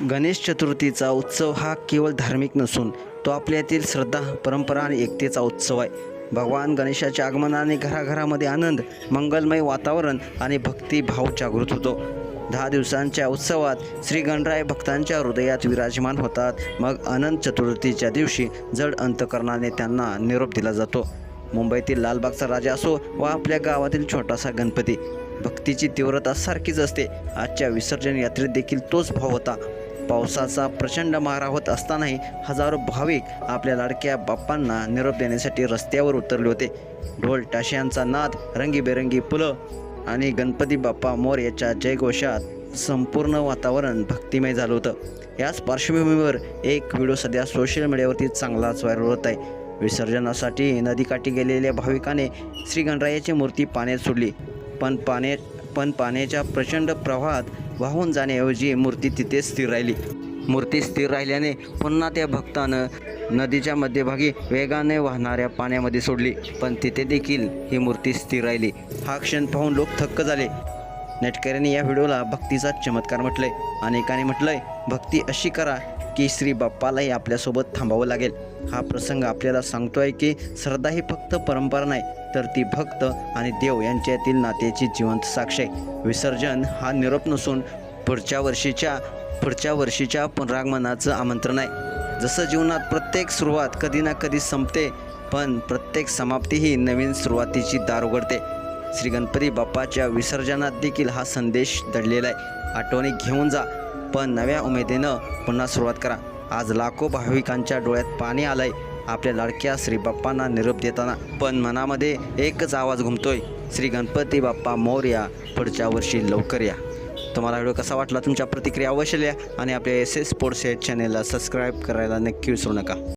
गणेश चतुर्थीचा उत्सव हा केवळ धार्मिक नसून तो आपल्यातील श्रद्धा परंपरा आणि एकतेचा उत्सव आहे. भगवान गणेशाच्या आगमनाने घराघरामध्ये आनंद मंगलमय वातावरण आणि भक्तिभाव जागृत होतो. दहा दिवसांच्या उत्सवात श्री गणराय भक्तांच्या हृदयात विराजमान होतात. मग अनंत चतुर्थीच्या दिवशी जड अंतकरणाने त्यांना निरोप दिला जातो. मुंबईतील लालबागचा राजा असो वा आपल्या गावातील छोटासा गणपती भक्तीची तीव्रता सारखीच असते. आजच्या विसर्जन यात्रेत देखील तोच भाव होता. पावसाचा प्रचंड मारा होत असतानाही हजारो भाविक आपल्या लाडक्या बाप्पांना निरोप देण्यासाठी रस्त्यावर उतरले होते. ढोल टाश्यांचा नाद रंगीबेरंगी फुलं आणि गणपती बाप्पा मोर याच्या जयघोषात संपूर्ण वातावरण भक्तिमय झालं होतं. याच पार्श्वभूमीवर एक व्हिडिओ सध्या सोशल मीडियावरती चांगलाच व्हायरल होत आहे. विसर्जनासाठी नदीकाठी गेलेल्या भाविकाने श्री गणरायाची मूर्ती पाण्यात सोडली. पण पाण्या पण पाण्याच्या प्रचंड प्रवाहात वाहून जाण्याऐवजी मूर्ती तिथेच स्थिर राहिली. मूर्ती स्थिर राहिल्याने पुन्हा त्या भक्तानं नदीच्या मध्यभागी वेगाने वाहणाऱ्या पाण्यामध्ये सोडली. पण तिथे देखील ही मूर्ती स्थिर राहिली. हा क्षण पाहून लोक थक्क झाले. नेटकऱ्यांनी या व्हिडिओला भक्तीचा चमत्कार म्हटलंय. अनेकांनी म्हटलंय भक्ती अशी करा की श्री बाप्पालाही आपल्यासोबत थांबावं लागेल. हा प्रसंग आपल्याला सांगतोय की श्रद्धा ही फक्त परंपरा नाही तर ती भक्त आणि देव यांच्यातील नात्याची जिवंत साक्ष आहे. विसर्जन हा निरोप नसून पुढच्या वर्षीच्या पुढच्या वर्षीच्या पुनरागमनाचं आमंत्रण आहे. जसं जीवनात प्रत्येक सुरुवात कधी ना कधी संपते पण प्रत्येक समाप्ती ही नवीन सुरुवातीची दार उघडते. श्री गणपती बाप्पाच्या विसर्जनात देखील हा संदेश दडलेला आहे. आठवणी घेऊन जा. पण नव्या उमेदीनं पुन्हा सुरुवात करा. आज लाखो भाविकांच्या डोळ्यात पाणी आलंय. आपल्या लाडक्या श्री बाप्पांना निरोप देताना. पण मनामध्ये एकच आवाज घुमतोय. श्री गणपती बाप्पा मोरया पुढच्या वर्षी लवकर या. तुम्हाला व्हिडिओ कसा वाटला? तुमच्या प्रतिक्रिया अवश्य लिहा आणि आपल्या एस एस स्पोर्ट्स या चॅनेलला सबस्क्राईब करायला नक्की विसरू नका.